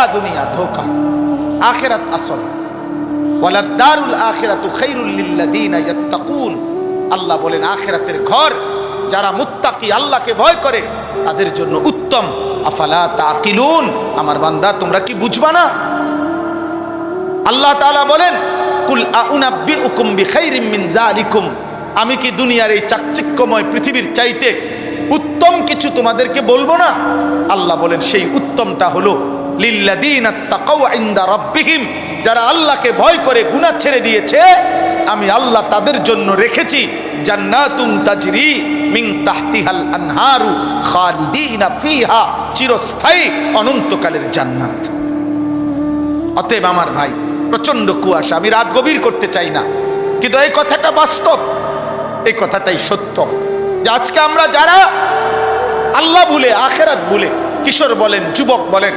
পুরা দুনিয়া ধোকা। আখেরাত আসল। ওয়ালাদ্দারুল আখিরাতু খাইরুল ইয়াত্তাকুন। আল্লাহ বলেন, আখিরাতের ঘর, যারা মুত্তাকি আল্লাহকে ভয় করে, তাদের জন্য উত্তম। আফালা তাকিলুন আমার বান্দা, তোমরা কি বুঝবা না? আল্লাহ তাআলা বলেন, কুল আউনাব্বিউকুম বিখাইরিম মিন যালিকুম। আমি কি দুনিয়ার এই চাকচিক্যময় পৃথিবীর চাইতে উত্তম কিছু তোমাদেরকে বলব না? আল্লাহ বলেন, সেই উত্তমটা হলো ইনদা রাব্বিহিম, যারা আল্লাহকে ভয় করে গুনাহ ছেড়ে দিয়েছে, আমি আল্লাহ তাদের জন্য রেখেছি, জান্নাতুন তাজরি মিন তাহতিহাল আনহারু খালিদিনা ফিহা, চিরস্থায়ী অনন্তকালের জান্নাত। অতএব আমার ভাই প্রচণ্ড কুয়াশা, আমি রাত গভীর করতে চাই না। কিন্তু এই কথাটা বাস্তব, এই কথাটাই সত্য, যে আজকে আমরা যারা আল্লাহ ভুলে, আখেরাত ভুলে, কিশোর বলেন, যুবক বলেন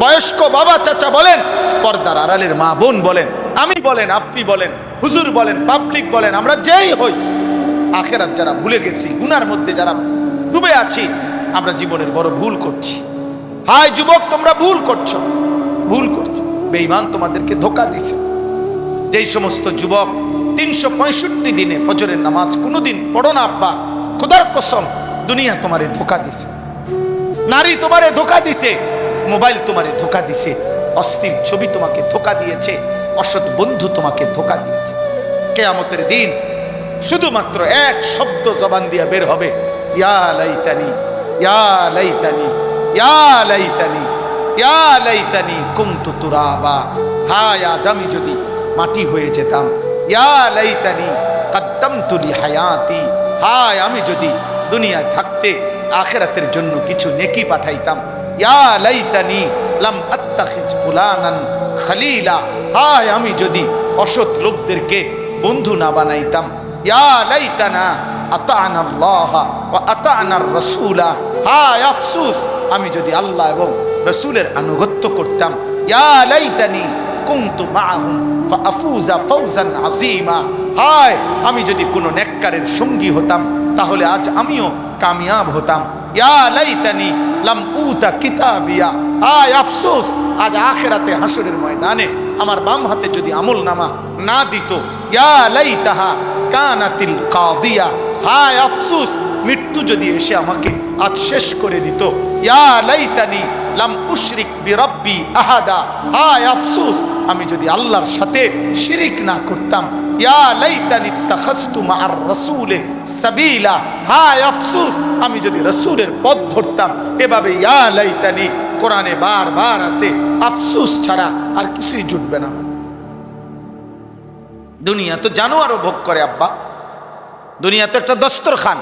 বয়স্ক বাবা চাচা বলেন, পর্দার আড়ালের মা বোন বলেন, আমি বলেন, আপনি বলেন, হুজুর বলেন পাবলিক বলেন, আমরা যেই হই। আখেরাত যারা ভুলে গেছি, গুনার মধ্যে যারা ডুবে আছি, আমরা জীবনের বড় ভুল করছি। হায় যুবক, তোমরা ভুল করছ। ভুল করছ। বেঈমান তোমাদেরকে ধোকা দিছে। যেই সমস্ত যুবক তিনশো পঁয়ষট্টি দিনে ফজরের নামাজ কোনোদিন পড়ো না, আব্বা। খোদার কসম, দুনিয়া তোমারে ধোকা দিছে। নারী তোমারে ধোকা দিছে। মোবাইল তোমারে ধোকা দিছে, অস্থির ছবি তোমাকে ধোকা দিয়েছে, অসৎ বন্ধু তোমাকে ধোকা দিয়েছে। কেয়ামতের দিন শুধুমাত্র এক শব্দ জবান দিয়া বের হবে, ইয়া লাইতানি ইয়া লাইতানি ইয়া লাইতানি ইয়া লাইতানি কুমতু তুরাবা, হায় আজ আমি যদি মাটি হয়ে যেতাম, ইয়া লাইতানি কদ্দমতু লি হায়াতি হায় আমি যদি দুনিয়ায় থাকতে আখেরাতের জন্য কিছু নেকি পাঠাইতাম ইয়া লাইতানি লাম আত্তাখিজ ফুলানান খলিলা। হায়, আমি যদি অসৎ লোকদেরকে বন্ধু না বানাইতাম। ইয়া লাইতানা আতানা আল্লাহ ওয়া আতানার রাসূলা। হায়, আফসোস, আমি যদি আল্লাহ এবং রসুলের আনুগত্য করতাম। ইয়া লাইতানি কুনতু মাআহুম ফাআফুজা ফাওজান আযীমা। হায়, আমি যদি কোনো নেককারের সঙ্গী হতাম, তাহলে আজ আমিও কামিয়াব হতাম। ইয়া লাইতানি লাম উতা কিতাবিয়া। আয় আফসোস, আজ আখেরাতে হাসুরের ময়দানে আমার বাম হাতে যদি আমল নামা না দিত, ইয়া লাইতাহা কানাতিল কাদিয়া। হায় আফসোস, মৃত্যু যদি এসে আমাকে আজ শেষ করে দিত, ইয়া লাইতানি লাম উশরিক বিরব্বি আহাদা। হায় আফসোস, আমি যদি আল্লাহর সাথে শিরিক না করতাম। সাবিলা। হায় আফসোস, আমি যদি রাসূলের পথ ধরতাম। এভাবে ইয়া লাইতানি, কোরআনে বারবার আছে, আফসোস ছাড়া আর কিছুই জুটবে না। দুনিয়া তো জানোয়ারও ভোগ করে, আব্বা। দুনিয়া তো একটা দস্তরখান।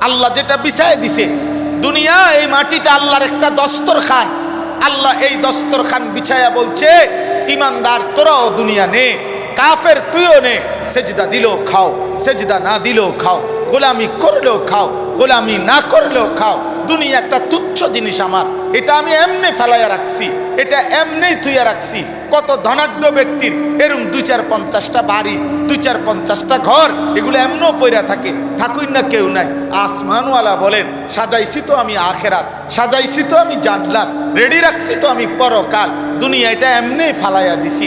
আল্লাহ যেটা বিছায় দিছে দুনিয়া, এই মাটিটা আল্লাহর একটা দস্তরখান। আল্লাহ এই দস্তরখান বিছায়া বলছে, ইমানদার, তোরাও দুনিয়া নে। কাফের, তুইও নে। সেজদা দিলেও খাও, সেজদা না দিলেও খাও, গোলামি করলেও খাও, গোলামি না করলেও খাও। দুনিয়া একটা তুচ্ছ জিনিস আমার, এটা আমি এমনি ফেলাইয়া রাখছি, এটা এমনি থুইয়া রাখছি। কত ধনাঢ্য ব্যক্তির, এরম দুই চার পঞ্চাশটা বাড়ি, দুই চার পঞ্চাশটা ঘর, এগুলো এমনও পইরা থাকে থাকুই না কেউ নাই। আসমানওয়ালা বলেন, সাজাইছি তো আমি আখেরাত, সাজাইছি তো আমি জানলাত রেডি রাখছি তো আমি পরকাল, দুনিয়া এটা এমনি ফালাইয়া দিছি।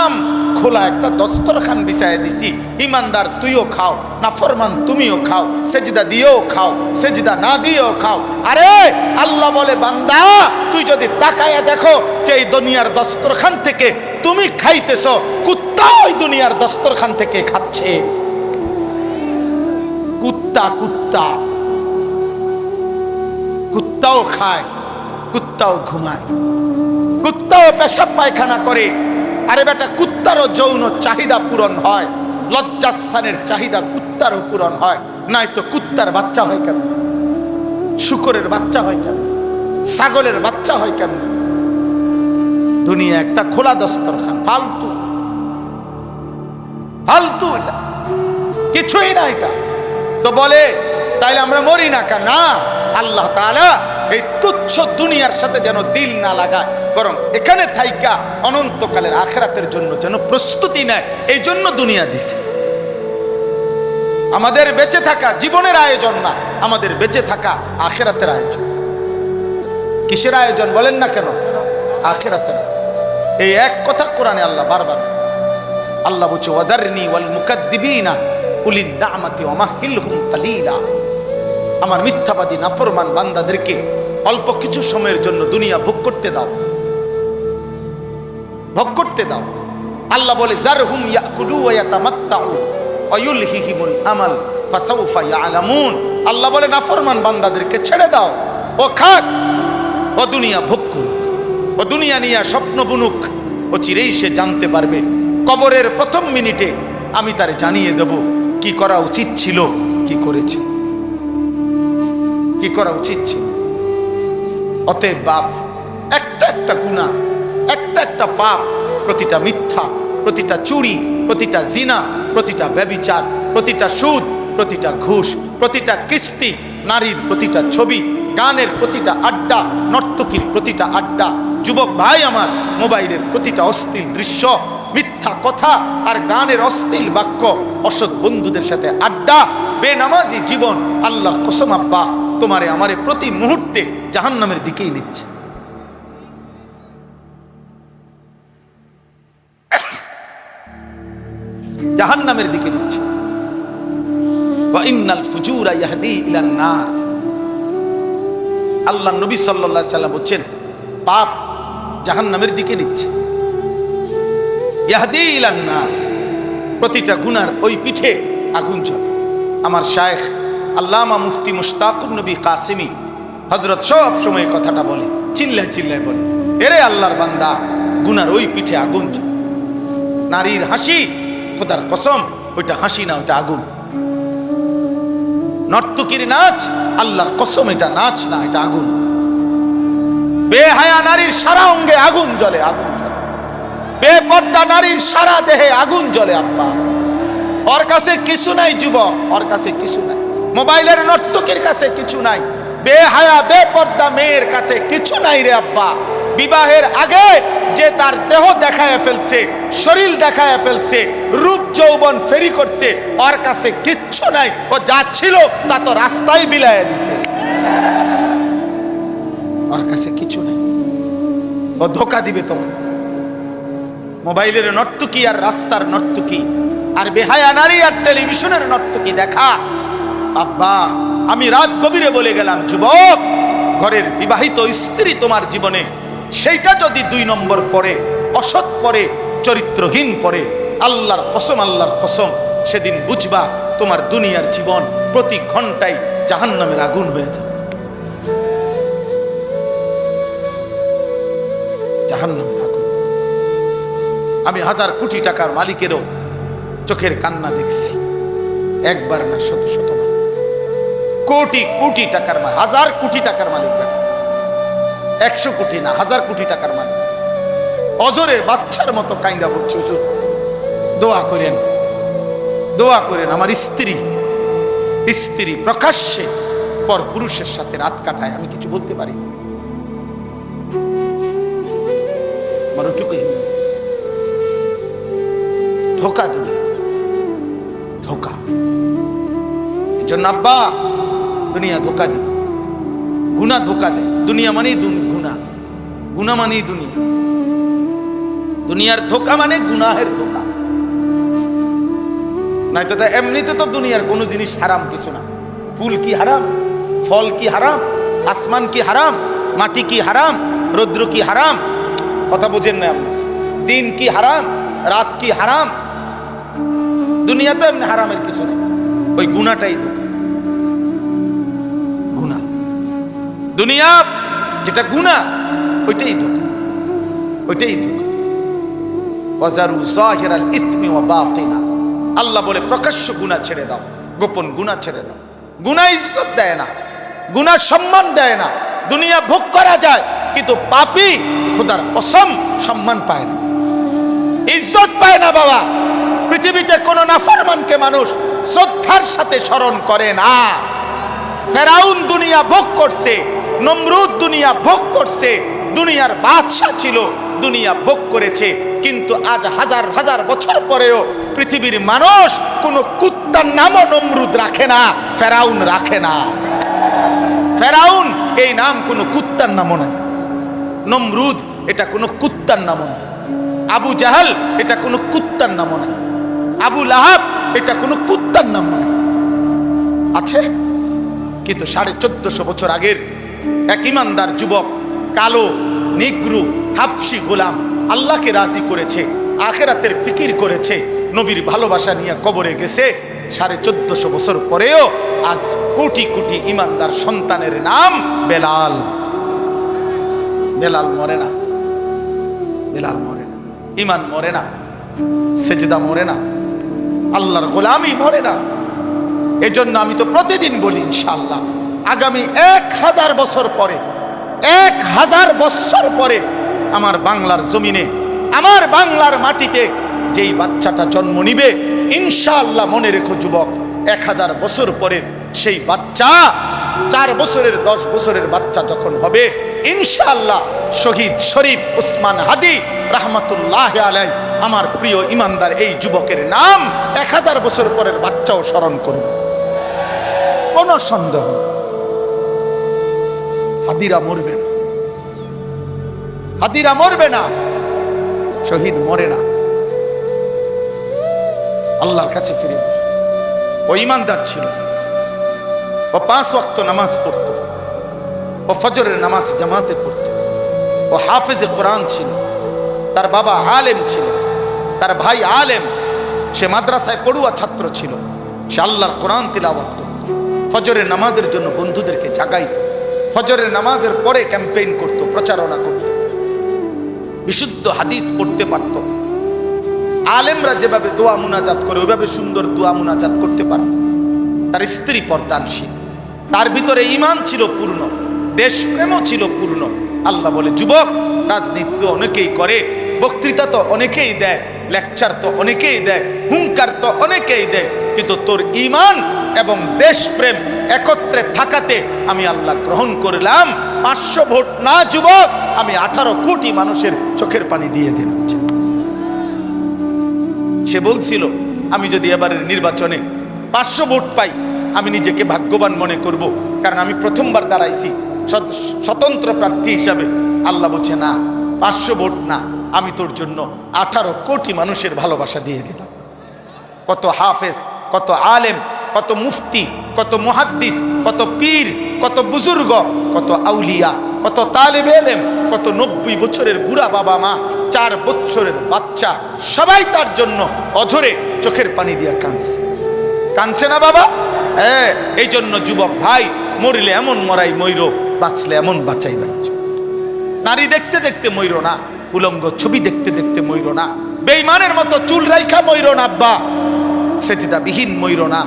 আম খোলা একটা দস্তরখান বিছাইয়া দিছি। ইমানদার, তুইও খাও না ফরমান তুমিও খাও, সেজদা দিয়েও খাও, সেজদা না দিয়েও খাও। আরে, আল্লাহ বলে, বান্দা, তুই যদি তাকায়া দেখো যে এই দুনিয়ার দস্তরখান থেকে তুমি খাইতেছ, কুত্তা ওই দুনিয়ার দস্তরখান থেকে খাচ্ছে। কুত্তা কুত্তা, কুত্তাও খায়, কুত্তাও ঘুমায়, কুত্তাও পেশাব পায়খানা করে আরে বেটা, কুত্তারও যৌন চাহিদা পূরণ হয়। লজ্জাস্থানের চাহিদা কুত্তারও পূরণ হয়। নয়তো কুত্তার বাচ্চা হয় কেন শুকরের বাচ্চা হয় কেন ছাগলের বাচ্চা হয় কেন দুনিয়া একটা খোলা দস্তরখান, ফালতু। ফালতু এটা। কিছুই না এটা। তো বলে, তাইলে আমরা মরি না কেন? না, আল্লাহ তালা এই তুচ্ছ দুনিয়ার সাথে যেন দিল না লাগায়। বরং এখানে থাইকা অনন্তকালের আখেরাতের জন্য যেন প্রস্তুতি নেয়, এই জন্য দুনিয়া দিছে। আমাদের বেঁচে থাকা জীবনের আয়োজন না, আমাদের বেঁচে থাকা আখেরাতের আয়োজন। কিসের আয়োজন বলেন না কেন? আখেরাতে না এই এক কথা কোরআনে আল্লাহ বারবার আল্লাহ বলছে, ওয়াদারনি ওয়াল মুকাদ্দিবিনা উলিন দামাতি ওমাহিলহুম কালিলা। আমার মিথ্যাবাদী, নাফরমান বান্দাদেরকে অল্প কিছু সময়ের জন্য দুনিয়া ভোগ করতে দাও। ভোগ করতে দাও। আল্লাহ বলে ওয়া ইউলহিহিমুল আমাল ইয়ালামুন। আল্লাহ বলে, নাফরমান বান্দাদেরকে ছেড়ে দাও। ও খাক, ও দুনিয়া ভোগ করুক, ও দুনিয়া নিয়ে স্বপ্ন বুনুক, ও চিরেই সে জানতে পারবে। কবরের প্রথম মিনিটে আমি তারে জানিয়ে দেব, কি করা উচিত ছিল, কি করেছে। কি করা উচিত ছিল। অতএব বাপ, একটা একটা গুণা একটা পাপ, প্রতিটা মিথ্যা, প্রতিটা চুরি, প্রতিটা জিনা, প্রতিটা ব্যবিচার, প্রতিটা সুদ, প্রতিটা ঘুষ, প্রতিটা কিস্তি, নারীর প্রতিটা ছবি, গানের প্রতিটা আড্ডা, নর্তকীর প্রতিটা আড্ডা, যুবক ভাই আমার মোবাইলের প্রতিটা অস্থির দৃশ্য, মিথ্যা কথা আর গানের অস্থির বাক্য, অসৎ বন্ধুদের সাথে আড্ডা, বেনামাজি জীবন, আল্লাহর কসম আব্বা, তোমারে আমারে প্রতি মুহূর্তে জাহান্নামের দিকেই নিচ্ছে। জাহান্নামের দিকে নিচ্ছে। আল্লাহ নবী আলাইহি সাল্লাম বলছেন, পাপ জাহান্নামের দিকে নিচ্ছে। ইয়াহদি ইলান নার। প্রতিটা গুনার ওই পিঠে আগুন জ্বলে। আমার শায়েখ আল্লামা মুফতি মুশতাকুর নবী কাসিমি হজরত সব সময় কথাটা বলে, চিল্লায় চিল্লায় বলে, এরে আল্লাহর বান্দা, গুনার ওই পিঠে আগুন জ্বলে। নারীর হাসি খোদার কসম, ওইটা হাসি না, ওইটা আগুন। নর্তকীর নাচ, আল্লাহর কসম, এটা নাচ না, এটা আগুন। বেহায়া নারীর সারা অঙ্গে আগুন জ্বলে আগুন জ্বলে। বেপর্দা নারীর সারা দেহে আগুন জ্বলে, আব্বা। ওর কাছে কিছু নাই, যুবক, ওর কাছে কিছু নাই। মোবাইলের নর্তকীর কাছে কিছু নাই। বেহায়া, বেপর্দা মেয়ের কাছে কিছু নাই রে, আব্বা। বিবাহের আগে যে তার দেহ দেখায় ফেলছে, শরীর দেখায় ফেলছে, রূপ যৌবন ফেরি করছে, ওর কাছে কিচ্ছু নাই, ও যা ছিল তা তো রাস্তায় বিলায় দিছে। ওর কাছে কিছু নাই। ও ধোকা দিবে তোমার মোবাইলের নর্তকী আর রাস্তার নর্তকী, আর বেহায়া নারী আর টেলিভিশনের নর্তকী দেখা। আব্বা, আমি রাত গভীরে বলে গেলাম, যুবক, ঘরের বিবাহিত স্ত্রী তোমার জীবনে সেইটা যদি দুই নম্বর পরে অসৎ পরে চরিত্রহীন পরে আল্লাহর কসম আল্লাহর কসম, সেদিন বুঝবা তোমার দুনিয়ার জীবন প্রতি ঘন্টায় জাহান্নামের আগুন হয়ে যাবে। জাহান্নামের আগুন। আমি হাজার কোটি টাকার মালিকেরও চোখের কান্না দেখছি। একবার না শত শত কোটি কোটি টাকার হাজার কোটি টাকার মালিক না একশো কোটি না, হাজার কোটি টাকার মালিক অজরে বাচ্চার মতো কাইন্দা বলছে, হুজুর, দোয়া করেন দোয়া করেন আমার স্ত্রী। স্ত্রী প্রকাশ্যে পর পুরুষের সাথে রাত কাটায়, আমি কিছু বলতে পারি। আমার ওটুকুই ধোকা দুনিয়া, ধোকা। এই জন্য আব্বা, দুনিয়া ধোকা দিবে গুণা ধোকা দেয় দুনিয়া মানেই দুন- গুণা মানেই দুনিয়া। দুনিয়ার ধোকা মানে গুনাহের ধোকা। নয়তো তা এমনিতে তো দুনিয়ার কোনো জিনিস হারাম কিছু না। ফুল কি হারাম? ফল কি হারাম? আসমান কি হারাম? মাটি কি হারাম? রৌদ্র কি হারাম? কথা বুঝেন না আপনি। দিন কি হারাম? রাত কি হারাম? দুনিয়া তো এমনি হারামের কিছু নেই। ওই গুণাটাই তো। গুণা দুনিয়া যেটা গুণা ওইটাই ধোকা ওইটাই ধোকা ওয়াজারু জাহিরাল ইসমি ওয়া বাতিনা। আল্লাহ বলে, প্রকাশ্য গুণা ছেড়ে দাও, গোপন গুণা ছেড়ে দাও। গুণা ইজ্জত দেয় না, গুণা সম্মান দেয় না। দুনিয়া ভোগ করা যায়, কিন্তু পাপি খোদার কসম সম্মান পায় না। ইজ্জত পায় না বাবা। পৃথিবীতে কোনো নাফরমানকে মানুষ শ্রদ্ধার সাথে স্মরণ করে না। ফেরাউন দুনিয়া ভোগ করছে, নমরুদ দুনিয়া ভোগ করছে দুনিয়ার বাদশা ছিল, দুনিয়া ভোগ করেছে। কিন্তু আজ হাজার হাজার বছর পরেও পৃথিবীর মানুষ কোনো কুত্তার নামও নমরুদ রাখে না, ফেরাউন রাখে না। ফেরাউন এই নাম কোনো কুত্তার নামও নয় নমরুদ এটা কোনো কুত্তার নামও না। আবু জাহাল এটা কোনো কুত্তার নামও না। আবু লাহাব এটা কোনো কুত্তার নামও না। আছে? কিন্তু সাড়ে চোদ্দশো বছর আগের এক ইমানদার যুবক কালো, নিগ্রু, হাফসি গোলাম আল্লাহকে রাজি করেছে, আখেরাতের ফিকির করেছে, নবীর ভালোবাসা নিয়ে কবরে গেছে। সাড়ে চোদ্দশো বছর পরেও আজ কোটি কোটি ইমানদার সন্তানের নাম বেলাল। বেলাল মরে না। বেলাল মরে না। ইমান মরে না। সেজদা মরে না। আল্লাহর গোলামি মরে না। এজন্য আমি তো প্রতিদিন বলি ইনশাল্লাহ আগামী এক হাজার বছর পরে এক হাজার বছর পরে আমার বাংলার জমিনে, আমার বাংলার মাটিতে যেই বাচ্চাটা জন্ম নিবে, ইনশাআল্লাহ মনে রেখো যুবক, এক হাজার বছর পরে সেই বাচ্চা, চার বছরের, দশ বছরের বাচ্চা যখন হবে, ইনশাআল্লাহ শহীদ শরীফ উসমান হাদি রাহমাতুল্লাহ আলাই আমার প্রিয় ইমানদার এই যুবকের নাম এক হাজার বছর পরের বাচ্চাও স্মরণ করবে কোনো সন্দেহ। হাদিরা মরবে না। হাদিরা মরবে না, শহীদ মরে না। আল্লাহর কাছে ফিরে গেছে ও ইমানদার ছিল। ও পাঁচ ওয়াক্ত নামাজ পড়তো। ও ফজরের নামাজ জামাতে পড়তো। ও হাফেজে কোরআন ছিল। তার বাবা আলেম ছিল। তার ভাই আলেম। সে মাদ্রাসায় পড়ুয়া ছাত্র ছিল। সে আল্লাহর কোরআন তিলাওয়াত করত। ফজরের নামাজের জন্য বন্ধুদেরকে জাগাইত। ফজরের নামাজের পরে ক্যাম্পেইন করত, প্রচারণা করত। বিশুদ্ধ হাদিস পড়তে পারত। আলেমরা যেভাবে দোয়া মুনাজাত করে, ওইভাবে সুন্দর দোয়া মুনাজাত করতে পারত। তার স্ত্রী পর্দানশীল। তার ভিতরে ইমান ছিল পূর্ণ, দেশপ্রেমও ছিল পূর্ণ। আল্লাহ বলে, যুবক, রাজনীতি তো অনেকেই করে, বক্তৃতা তো অনেকেই দেয়, লেকচার তো অনেকেই দেয় হুঙ্কার তো অনেকেই দেয়, কিন্তু তোর ইমান এবং দেশপ্রেম একত্রে থাকাতে আমি আল্লাহ গ্রহণ করলাম। পাঁচশো ভোট না যুবক, আমি আঠারো কোটি মানুষের চোখের পানি দিয়ে দিলাম। সে বলছিল, আমি যদি এবারের নির্বাচনে পাঁচশো ভোট পাই, আমি নিজেকে ভাগ্যবান মনে করব। কারণ আমি প্রথমবার দাঁড়াইছি। স্বতন্ত্র প্রার্থী হিসাবে আল্লাহ বলছে, না, পাঁচশো ভোট না। আমি তোর জন্য আঠারো কোটি মানুষের ভালোবাসা দিয়ে দিলাম। কত হাফেজ, কত আলেম কত মুফতি, কত মুহাদ্দিস, কত পীর, কত বুজুর্গ, কত আউলিয়া, কত তালেব এলেম, কত নব্বই বছরের বুড়া বাবা মা, চার বছরের বাচ্চা, সবাই তার জন্য অঝরে চোখের পানি দিয়া কাঁদছে। কাঁদছে না বাবা? হ্যাঁ এই জন্য যুবক ভাই, মরিলে এমন মরাই ময়ূর বাঁচলে এমন বাঁচাই বাইচ নারী দেখতে দেখতে ময়ূর না, উলঙ্গ ছবি দেখতে দেখতে ময়ূর না, বেইমানের মতো চুল রাইখা ময়ূর না আব্বা সেজদা বিহীন ময়ূর না।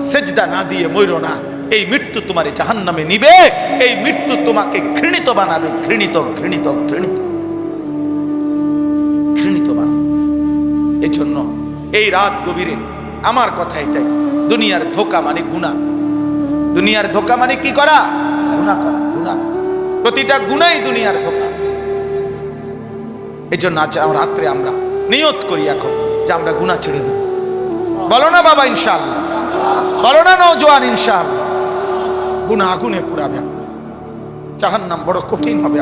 সেজদা না দিয়ে ময়ূর না। এই মৃত্যু তোমার জাহান নামে নিবে। এই মৃত্যু তোমাকে ঘৃণিত বানাবে। ঘৃণিত ঘৃণিত ঘৃণিত। ঘৃণিত বানাবে। এই জন্য এই রাত গভীরে আমার কথা এটাই। দুনিয়ার ধোকা মানে গুণা দুনিয়ার ধোকা মানে কি করা? গুণা করা গুণা প্রতিটা গুণাই দুনিয়ার ধোকা। এই জন্য আজ রাত্রে আমরা নিয়ত করি এখন যে আমরা গুণা ছেড়ে দেব। বলো না বাবা, ইনশাআল্লাহ। বলো না নজওয়ান ইনসান গুনা আগুনে পুরাবে জাহান্নাম বড় কঠিন হবে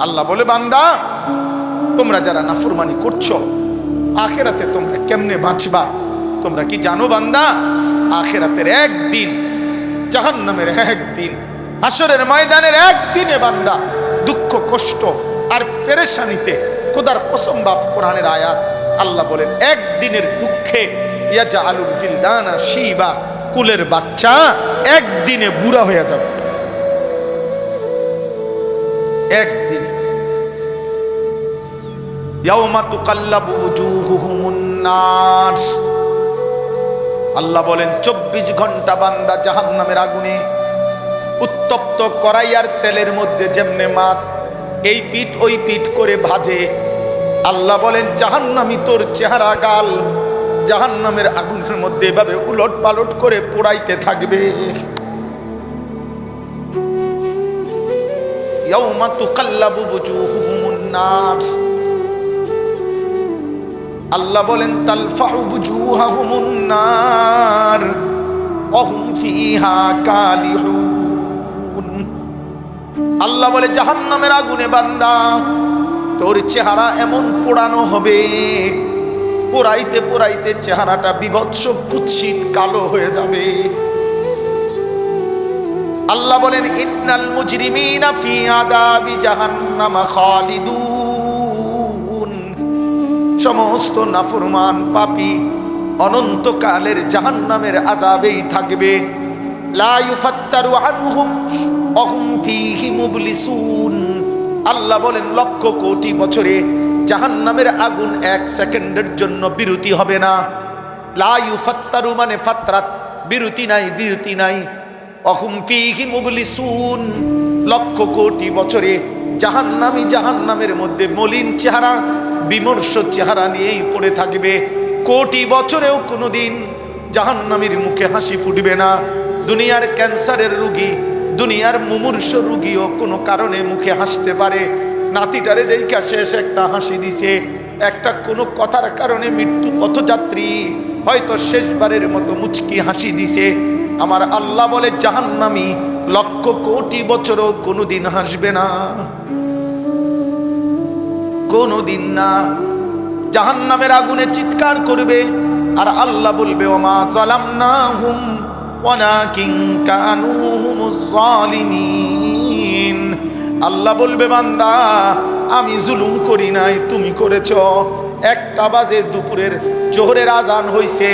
আল্লাহ। বলে, বান্দা, তোমরা যারা নাফরমানি করছ, আখেরাতে তোমরা কেমনে বাঁচবা? তোমরা কি জানো বান্দা? আখেরাতের একদিন, জাহান্নামের একদিন আসরের ময়দানের একদিনে বান্দা, দুঃখ, কষ্ট আর পেরেশানিতে খোদার বাপ কোরআনের আয়াত, আল্লাহ বলেন, একদিনের দুঃখে ইয়াজা আলুল ফিলদানা শিবা কুলের বাচ্চা একদিনে বুড়া হয়ে যাবে। একদিনে। আল্লাহ বলেন, চব্বিশ ঘণ্টা বান্দা জাহান্নামের আগুনে উত্তপ্ত কড়াইয়ার তেলের মধ্যে যেমনে মাছ এই পিঠ ওই পিঠ করে ভাজে। আল্লাহ বলেন জাহান্নামি তোর চেহারা গাল। জাহান্নামের আগুনের মধ্যে এভাবে উলট পালট করে পোড়াইতে থাকবে। আল্লাহ বলেন তালফাহু বুজুহাহুমুন নার। অহুম ফিহা কালিহুন। আল্লাহ বলে, জাহান্নামের আগুনে বান্দা, তোর চেহারা এমন পোড়ানো হবে। পোড়াইতে পোড়াইতে চেহারাটা বিভৎস, কুৎসিত, কালো হয়ে যাবে। আল্লাহ বলেন, ইন্নাল মুজরিমিনা ফি আদাবি জাহান্নাম খালিদুন। সমস্ত নাফরমান পাপী অনন্তকালের জাহান্নামের আজাবেই থাকবে। লা ইউফাত্তারু আনহুম। আল্লাহ বলেন, লক্ষ কোটি বছরে জাহান্নামের আগুন এক সেকেন্ডের জন্য বিরতি হবে না। লাইউ ইউফাত্তারু মানে ফাত্রাত, বিরতি নাই বিরতি নাই। অহুম ফীহি মুবলিসুন। লক্ষ কোটি বছরে জাহান্নামী জাহান্নামের মধ্যে মলিন চেহারা, বিমর্ষ চেহারা নিয়েই পড়ে থাকবে। কোটি বছরেও কোনো কোনোদিন জাহান্নামীর মুখে হাসি ফুটবে না। দুনিয়ার ক্যান্সারের রুগী দুনিয়ার মুমূর্ষ রুগীও কোনো কারণে মুখে হাসতে পারে। নাতিটারে দেখা শেষ একটা হাসি দিছে। একটা কোনো কথার কারণে মৃত্যু পথযাত্রী। হয়তো শেষবারের মতো মুচকি হাসি দিছে। আমার আল্লাহ বলে, জাহান্নামী লক্ষ কোটি বছরও কোনোদিন হাসবে না। কোনোদিন না। জাহান্নামের আগুনে চিৎকার করবে। আর আল্লাহ বলবে, ওমা সালাম না হুম ওয়ালাকিন কানু হুমুজ জালিমিন। আল্লাহ বলবে, বান্দা, আমি জুলুম করি নাই, তুমি করেছ। একটা বাজে দুপুরের জোহরের আজান হইছে,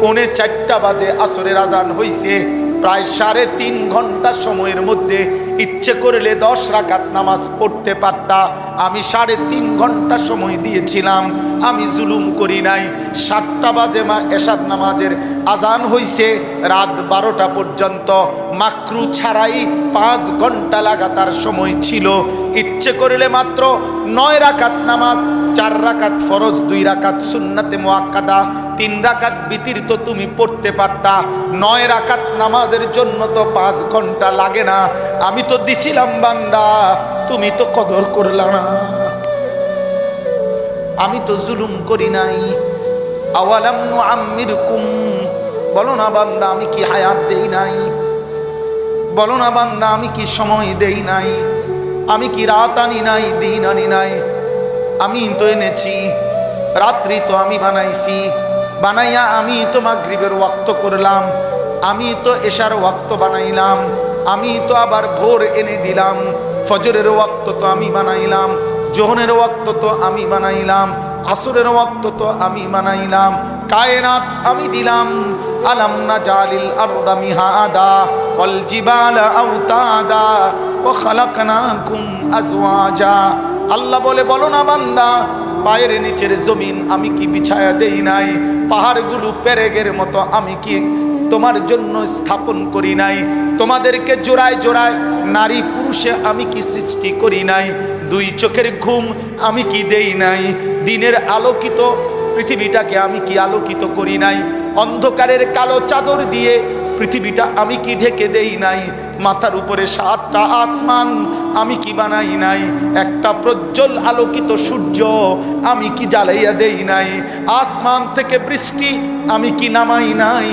পৌনে চারটা বাজে আসরের আজান হইছে। প্রায় সাড়ে তিন ঘণ্টা সময়ের মধ্যে ইচ্ছে করলে দশ রাকাত নামাজ পড়তে পারতা। আমি সাড়ে তিন ঘণ্টা সময় দিয়েছিলাম, আমি জুলুম করি নাই। সাতটা বাজে মা এশার নামাজের আজান হইছে, রাত বারোটা পর্যন্ত। মাকরু ছাড়াই পাঁচ ঘণ্টা লাগাতার সময় ছিল। ইচ্ছে করলে মাত্র নয় রাকাত নামাজ, চার রাকাত ফরজ, দুই রাকাত সুন্নাতে মোয়াক্কাদা, তিন রাকাত বিতির তো তুমি পড়তে পারতা। নয় রাকাত নামাজের জন্য তো পাঁচ ঘণ্টা লাগে না। আমি তো দিছিলাম বান্দা, তুমি তো কদর করলা না। আমি তো জুলুম করি নাই। আওয়ালাম আম্মির কুম বলো না বান্দা, আমি কি হায়াত দেই নাই? বলো না বান্দা, আমি কি সময় দেই নাই? আমি কি রাত আনি নাই, দিন আনি নাই? আমি তো এনেছি, রাত্রি তো আমি বানাইছি। বানাইয়া আমি তো মাগরিবের ওয়াক্ত করলাম, আমি তো এশার ওয়াক্ত বানাইলাম, আমি তো আবার ভোর এনে দিলাম। ফজরের ওয়াক্ত তো আমি বানাইলাম জোহনের ওয়াক্ত তো আমি বানাইলাম, আসরের ওয়াক্ত তো আমি বানাইলাম। কায়নাত আমি দিলাম আলাম না জালিল আরদা মিহাদা ওয়াল জিবালা আওতাদা ও খালাকনাকুম আজওয়াজা। আল্লাহ বলে, বলো না বান্দা, পায়ের নিচের জমিন আমি কি বিছায়া দেই নাই? পাহাড়গুলো পেরেগের মতো আমি কি তোমার জন্য স্থাপন করি নাই? তোমাদেরকে জোড়ায় জোড়ায় নারী পুরুষে আমি কি সৃষ্টি করি নাই? দুই চোখের ঘুম আমি কি দেই নাই? দিনের আলোকিত পৃথিবীটাকে আমি কি আলোকিত করি নাই? অন্ধকারের কালো চাদর দিয়ে পৃথিবীটা আমি কি ঢেকে দেই নাই? মাথার উপরে সাতটা আসমান আমি কি বানাই নাই? একটা প্রজ্জ্বল আলোকিত সূর্য আমি কি জ্বালাইয়া দেই নাই? আসমান থেকে বৃষ্টি আমি কি নামাই নাই?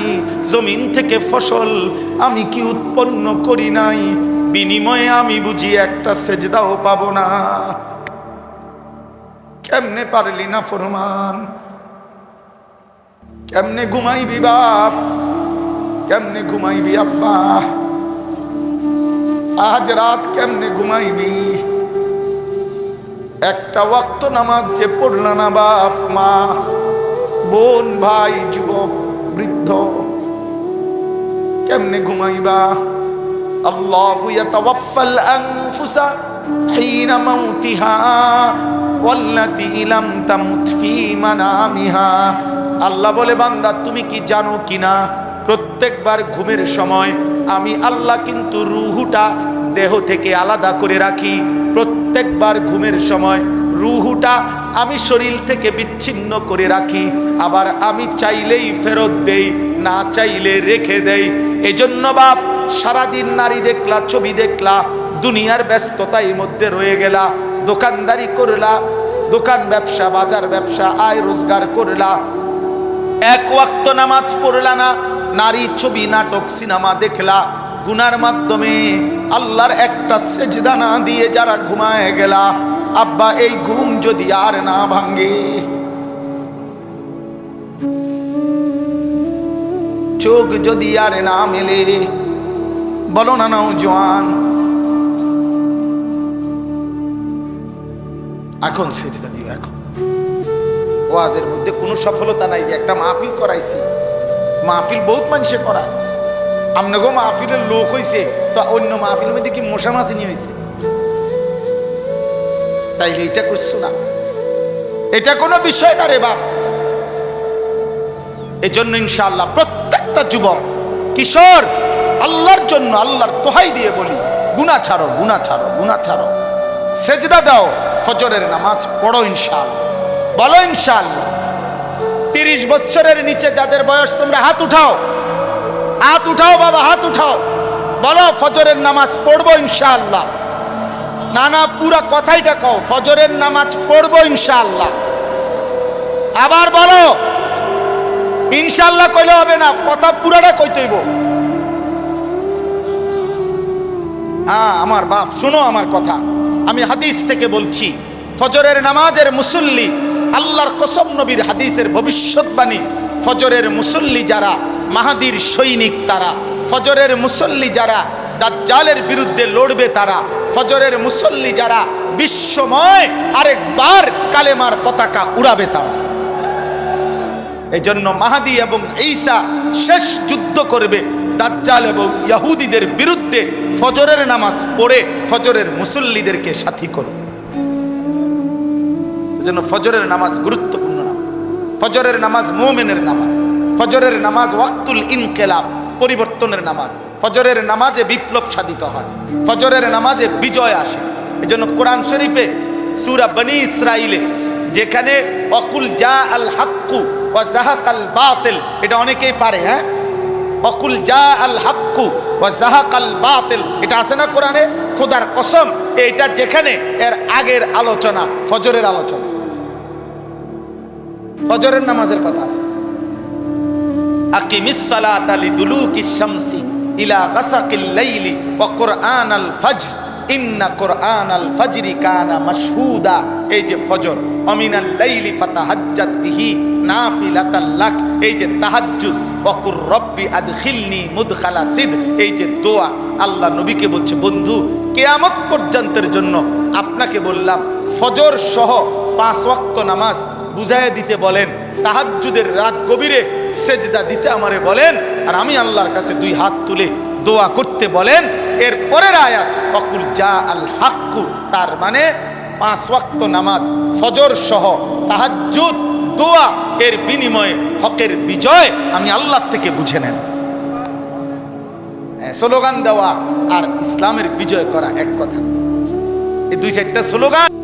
জমিন থেকে ফসল আমি কি উৎপন্ন করি নাই? বিনিময়ে আমি বুঝি একটা সেজদাও পাবো না। কেমনে পারলি না ফরমান? কেমনে ঘুমাইবি বাপ? কেমনে ঘুমাইবি আব্বা? আজ রাত কেমনে ঘুমাইবি? একটা ওয়াক্ত নামাজ যে পড়ল না বাপ মা, বোন, ভাই, যুবক, বৃদ্ধ, কেমনে ঘুমাইবা? আল্লাহ ইয়াতাওয়াফাল আনফুসা হিনা মাউতিহা, ওয়াল্লাতী লাম তামুত ফি মানামিহা। আল্লাহ বলে, বান্দা, তুমি কি জানো কি না প্রত্যেকবার ঘুমের সময় আমি আল্লাহ কিন্তু রুহুটা দেহ থেকে আলাদা করে রাখি। প্রত্যেকবার ঘুমের সময় রুহুটা আমি শরীর থেকে বিচ্ছিন্ন করে রাখি। আবার আমি চাইলেই ফেরত দেই, না চাইলে রেখে দেই। এজন্য বাপ, সারাদিন নারী দেখলা, ছবি দেখলা, দুনিয়ার ব্যস্ততার মধ্যে রয়ে গেলা, দোকানদারি করলা, দোকান ব্যবসা, বাজার ব্যবসা, আয় রোজগার করলা এক ওয়াক্ত নামাজ পড়লা না, নারী ছবি, নাটক, সিনেমা দেখলা। গুনার মাধ্যমে আল্লাহর একটা সেজদা না দিয়ে যারা ঘুমায় গেলা। আব্বা, এই ঘুম যদি আর না ভাঙ্গে চোখ যদি আর না মেলে। বলো না নাও জোয়ান। এখন সেজদা দিও, এখন। ওয়াজের মধ্যে কোনো সফলতা নাই যে একটা মাহফিল করাইছি। মাহফিল বহুত মানুষে করা। আপনাকেও মাহফিলের লোক হইছে, তো অন্য মাহফিলের মধ্যে কি মশা মাছিনি হয়েছে তাইলে এটা করছ না। এটা কোনো বিষয় না রে বাপ। জন্য ইনশাআল্লাহ প্রত্যেকটা যুবক, কিশোর, আল্লাহর জন্য আল্লাহর দোহাই দিয়ে বলি গুনা ছাড়ো গুনা ছাড়ো গুনা ছাড়ো। সেজদা দাও, ফজরের নামাজ পড়ো ইনশাআল্লাহ। বলো ইনশাআল্লাহ। তিরিশ বছরের নিচে যাদের বয়স, তোমরা হাত উঠাও। হাত উঠাও বাবা, হাত উঠাও। বলো, ফজরের নামাজ পড়ব ইনশাআল্লাহ। না না পুরা কথাইটা কও, ফজরের নামাজ পড়ব ইনশাআল্লাহ। আবার বলো ইনশাল্লাহ কইলে হবে না, কথা পুরাটা কইতেইব আমার বাপ, শোনো আমার কথা। আমি হাদিস থেকে বলছি, ফজরের নামাজের মুসল্লি আল্লাহর কসম নবীর হাদিসের ভবিষ্যৎবাণী, ফজরের মুসল্লি যারা, মাহাদির সৈনিক তারা, ফজরের মুসল্লি যারা দাজ্জালের বিরুদ্ধে লড়বে তারা, ফজরের মুসল্লি যারা বিশ্বময় আরেকবার কালেমার পতাকা উড়াবে তারা। এই জন্য মাহাদি এবং ঈসা শেষ যুদ্ধ করবে দাজ্জাল এবং ইয়াহুদিদের বিরুদ্ধে ফজরের নামাজ পড়ে ফজরের মুসল্লিদেরকে সাথী করবে জন্য ফজরের নামাজ গুরুত্বপূর্ণ নাম ফজরের নামাজ মোমেনের নামাজ, ফজরের নামাজ ওয়াক্তুল ইনকেলাব, পরিবর্তনের নামাজ। ফজরের নামাজে বিপ্লব সাধিত হয়, ফজরের নামাজে বিজয় আসে। এজন্য কোরআন শরীফে সুরা বনি ইসরাইলে যেখানে অকুল জা আল হাক্কু ও জাহাক আল বাতিল, এটা অনেকেই পারে হ্যাঁ? অকুল জা আল হাক্কু ও জাহাক আল বাতিল, এটা আছে না কোরআনে? খোদার কসম, এটা যেখানে এর আগের আলোচনা, ফজরের আলোচনা। ফজরের নামাজের কথা আছে। আকিমিস সালাত লিদুলুকিশ শামসি ইলা গাসাকিল লাইলি ওয়া কুরআনাল ফজর। ইন্না কুরআনাল ফজরি কানা মাশহুদা। এই যে ফজর, অমিনাল লাইলি ফাতাহাজ্জাত বিহি নাফিলাতাল লাক। এই যে তাহাজ্জুদ, ওয়াকুর রব্বি আদখিলনি মুদখালা সিদ এই যে দোয়া, আল্লাহ নবীকে বলছে, বন্ধু, কেয়ামত পর্যন্তের জন্য আপনাকে বললাম, ফজর সহ পাঁচ ওয়াক্ত নামাজ বুঝাইয়া দিতে বলেন তাহাজ্জুদের রাত গভীরে সেজদা দিতে আমারে বলেন আর আমি আল্লাহর কাছে দুই হাত তুলে দোয়া করতে বলেন। এর পরের আয়াত অকুল যা আল হাক্কু তার মানে পাঁচ ওয়াক্ত নামাজ ফজর সহ তাহাজ্জুদ দোয়া এর বিনিময়ে হকের বিজয় আমি আল্লাহ থেকে বুঝে নেন। হ্যাঁ, স্লোগান দেওয়া আর ইসলামের বিজয় করা এক কথা। এই দুই চারটা স্লোগান।